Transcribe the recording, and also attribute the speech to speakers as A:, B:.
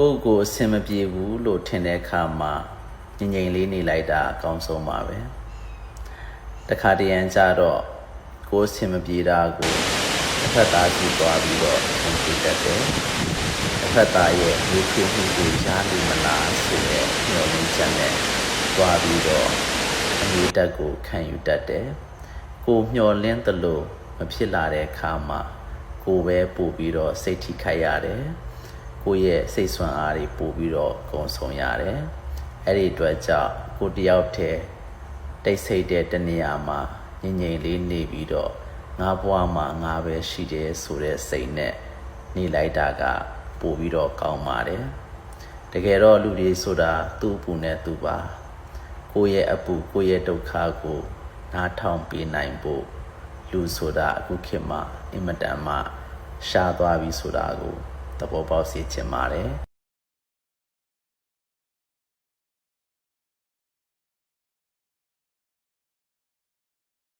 A: ကိုယ့်ကိုယ်အဆင်မပြေဘူးလို့ထင်တဲ့အခါမှာငြိမ်ငြိမ်လေးနေလိုက်တာအကောင်းဆုံးပါပဲတခါတရံကြတော့ကိုယ်အဆင်မပြေတာကိုတစ်ဖက်သားကြည့်သွားပြီးတော့ဆင်ပြေတတ်တယ်တစ်ဖက်သားရဲ့လူဖြစ်မှုကိုရားလို့မလားဆိုတဲ့ညှော်လင်းချက်နဲ့သွားပြီးတော့အမြင့်တက်ကိုခံယူတတ်တယ်ကိုမျှော်လင့်သလိုမဖြစ်လာတဲ့အခါမှာကိုယ်ပဲပို့ပြီးတော့စိတ်ထိခိုက်ရတယ် ကိုယ့်ရဲ့စိတ်ဆွမ်းအားတွေပို့ပြီးတော့ကုံဆုံးရတယ်။အဲ့ဒီအတွက်ကြောင့်ကိုယ်တယောက်တည်းတိတ်ဆိတ်တဲ့တနေရာမှာငြိမ်ငြိမ်လေးနေပြီးတော့ငါဘဝမှာငါပဲရှိတယ်ဆိုတဲ့စိတ်နဲ့နေလိုက်တာကပို့ပြီးတော့ကောင်းပါတယ်။တကယ်တော့လူတွေဆိုတာသူ့အပူနဲ့သူပါကိုယ့်ရဲ့အပူကိုယ့်ရဲ့ဒုက္ခကိုနားထောင်ပေးနိုင်ဖို့လူဆိုတာအခုခေတ်မှာအင်မတန်မှရှားသွားပြီဆိုတာကို သဘောပေါက်စေချင်ပါတယ်